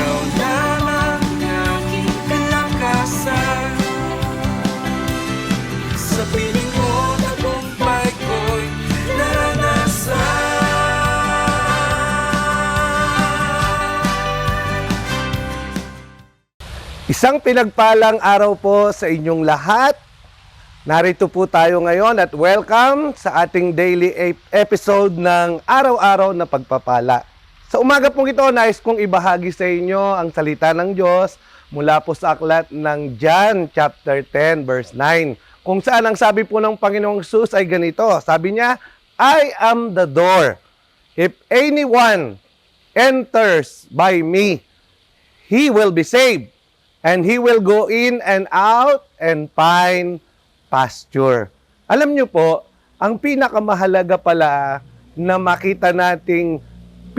Ikaw lamang aking kalakasan Sa piling mo na bumbay ko'y Isang pinagpalang araw po sa inyong lahat. Narito po tayo ngayon at welcome sa ating daily episode ng Araw-Araw na Pagpapala. Sa umaga pong ito, nais kong ibahagi sa inyo ang salita ng Diyos mula po sa aklat ng John chapter 10 verse 9. Kung saan ang sabi po ng Panginoong Jesus ay ganito. Sabi niya, I am the door. If anyone enters by me, he will be saved, and he will go in and out and find pasture. Alam niyo po, ang pinakamahalaga pala na makita nating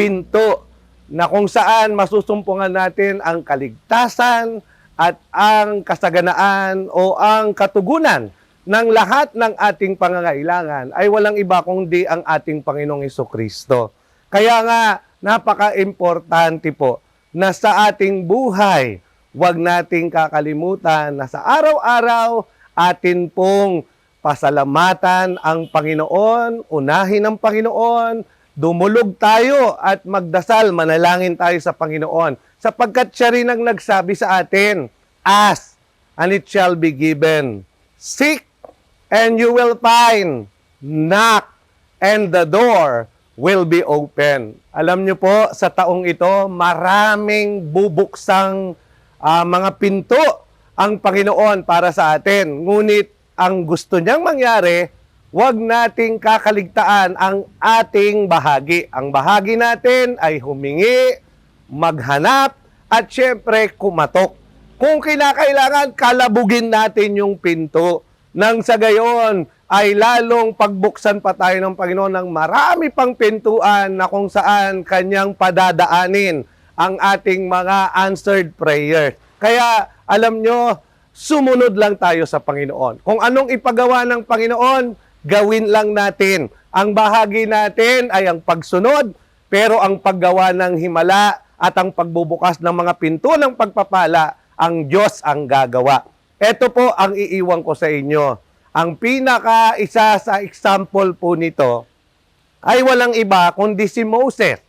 pinto na kung saan masusumpungan natin ang kaligtasan at ang kasaganaan o ang katugunan ng lahat ng ating pangangailangan ay walang iba kundi ang ating Panginoong Iso Kristo. Kaya nga, napaka-importante po na sa ating buhay, huwag nating kakalimutan na sa araw-araw atin pong pasalamatan ang Panginoon, unahin ang Panginoon, dumulog tayo at magdasal, manalangin tayo sa Panginoon. Sapagkat siya rin ang nagsabi sa atin, Ask, and it shall be given. Seek, and you will find. Knock, and the door will be open. Alam niyo po, sa taong ito, maraming bubuksang ah, mga pinto ang Panginoon para sa atin. Ngunit ang gusto niyang mangyari, huwag nating kakaligtaan ang ating bahagi. Ang bahagi natin ay humingi, maghanap, at syempre kumatok. Kung kinakailangan, kalabugin natin yung pinto. Nang sa gayon, ay lalong pagbuksan pa tayo ng Panginoon ng marami pang pintuan na kung saan kanyang padadaanin ang ating mga answered prayers. Kaya alam nyo, sumunod lang tayo sa Panginoon. Kung anong ipagawa ng Panginoon, gawin lang natin. Ang bahagi natin ay ang pagsunod, pero ang paggawa ng himala at ang pagbubukas ng mga pinto ng pagpapala, ang Diyos ang gagawa. Ito po ang iiwan ko sa inyo. Ang pinaka isa sa example po nito ay walang iba kundi si Moses.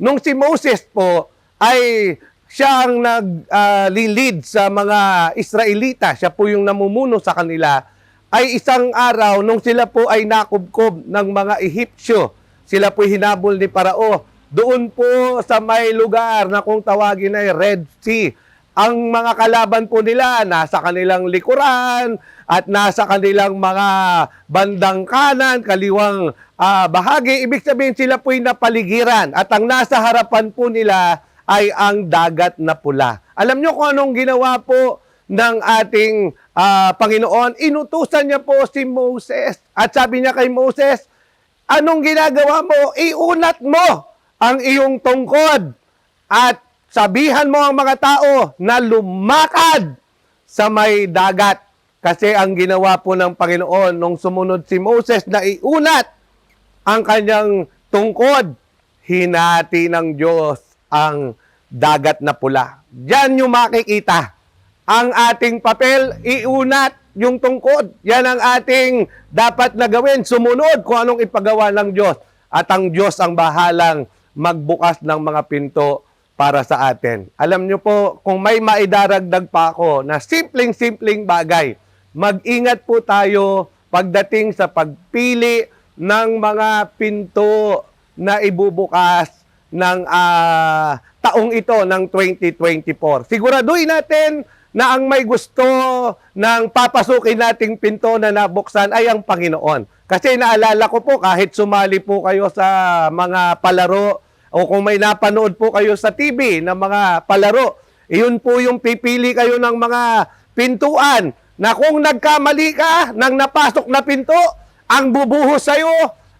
Nung si Moses po ay siya ang nag-lead sa mga Israelita, siya po yung namumuno sa kanila, ay isang araw nung sila po ay nakubkob ng mga Ehipsyo, sila po hinabol ni Parao, doon po sa may lugar na kung tawagin ay Red Sea, ang mga kalaban po nila nasa kanilang likuran at nasa kanilang mga bandang kanan, kaliwang ah, bahagi. Ibig sabihin sila po'y napaligiran at ang nasa harapan po nila ay ang dagat na pula. Alam nyo kung anong ginawa po ng ating ah, Panginoon? Inutusan niya po si Moses at sabi niya kay Moses, anong ginagawa mo? Iunat mo ang iyong tungkod at sabihan mo ang mga tao na lumakad sa may dagat. Kasi ang ginawa po ng Panginoon nung sumunod si Moses na iunat ang kanyang tungkod, hinati ng Diyos ang dagat na pula. Diyan yung makikita. Ang ating papel, iunat yung tungkod. Yan ang ating dapat na gawin. Sumunod kung anong ipagawa ng Diyos. At ang Diyos ang bahalang magbukas ng mga pinto para sa atin. Alam nyo po, kung may maidaragdag pa ako na simpleng-simpleng bagay, mag-ingat po tayo pagdating sa pagpili ng mga pinto na ibubukas ng ah, taong ito ng 2024. Siguraduhin natin na ang may gusto ng papasukin nating pinto na nabuksan ay ang Panginoon. Kasi naalala ko po kahit sumali po kayo sa mga palaro o kung may napanood po kayo sa TV ng mga palaro, iyon po yung pipili kayo ng mga pintuan na kung nagkamali ka ng napasok na pinto, ang bubuhos sa'yo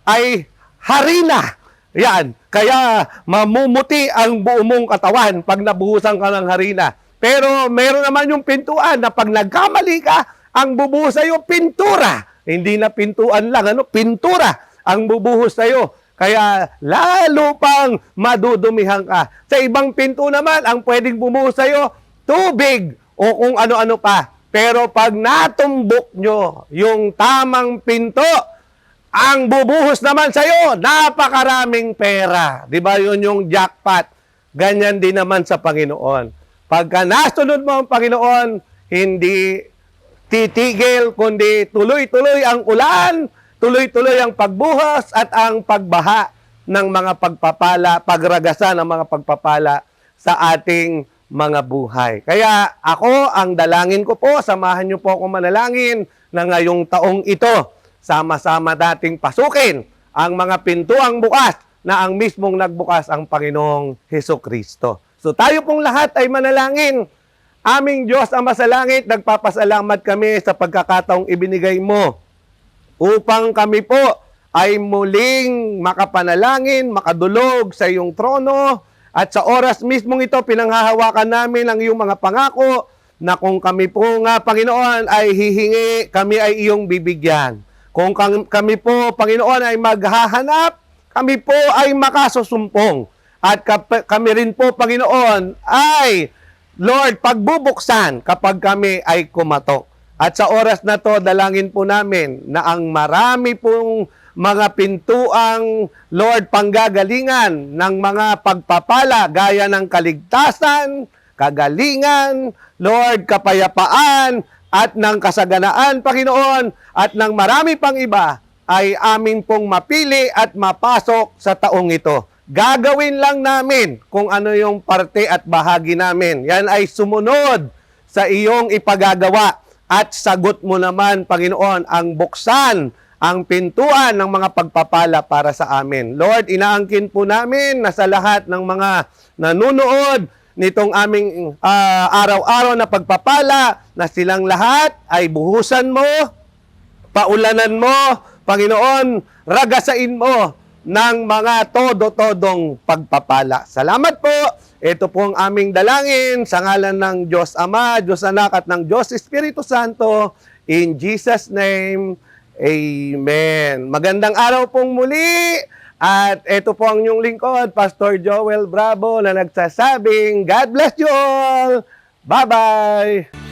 ay harina. Yan. Kaya mamumuti ang buo mong katawan pag nabuhusan ka ng harina. Pero meron naman yung pintuan na pag nagkamali ka, ang bubuhos sa'yo, pintura. Hindi na pintuan lang, ano? Pintura ang bubuhos sa'yo. Kaya lalo pang madudumihan ka. Sa ibang pinto naman, ang pwedeng bumuhos sa'yo, tubig o kung ano-ano pa. Pero pag natumbok nyo yung tamang pinto, ang bubuhos naman sa'yo, napakaraming pera. Di ba yun yung jackpot? Ganyan din naman sa Panginoon. Pagka nasunod mo ang Panginoon, hindi titigil, kundi tuloy-tuloy ang ulan, tuloy-tuloy ang pagbuhos at ang pagbaha ng mga pagpapala, pagragasan ng mga pagpapala sa ating mga buhay. Kaya ako, ang dalangin ko po, samahan niyo po ako manalangin na ngayong taong ito, sama-sama dating pasukin ang mga pintuang bukas na ang mismong nagbukas ang Panginoong Heso Kristo. So tayo pong lahat ay manalangin. Aming Diyos ang masalangit, nagpapasalamat kami sa pagkakataong ibinigay mo upang kami po ay muling makapanalangin, makadulog sa iyong trono at sa oras mismong ito pinanghahawakan namin ang iyong mga pangako na kung kami po nga Panginoon ay hihingi, kami ay iyong bibigyan. Kung kam- kami po Panginoon ay maghahanap, kami po ay makasusumpong. At kami rin po Panginoon ay Lord, pagbubuksan kapag kami ay kumatok. At sa oras na to, dalangin po namin na ang marami pong mga pintuang, Lord, panggagalingan ng mga pagpapala gaya ng kaligtasan, kagalingan, Lord, kapayapaan, at ng kasaganaan, Panginoon, at ng marami pang iba, ay amin pong mapili at mapasok sa taong ito. Gagawin lang namin kung ano yung parte at bahagi namin. Yan ay sumunod sa iyong ipagagawa at sagot mo naman, Panginoon, ang buksan, ang pintuan ng mga pagpapala para sa amin. Lord, inaangkin po namin na sa lahat ng mga nanunood nitong aming ah, araw-araw na pagpapala na silang lahat ay buhusan mo, paulanan mo, Panginoon, ragasain mo ng mga todo-todong pagpapala. Salamat po. Ito po ang aming dalangin sa ngalan ng Diyos Ama, Diyos Anak at ng Diyos Espiritu Santo. In Jesus' name, Amen. Magandang araw pong muli. At ito po ang inyong lingkod, Pastor Joel Bravo, na nagsasabing, God bless you all. Bye-bye.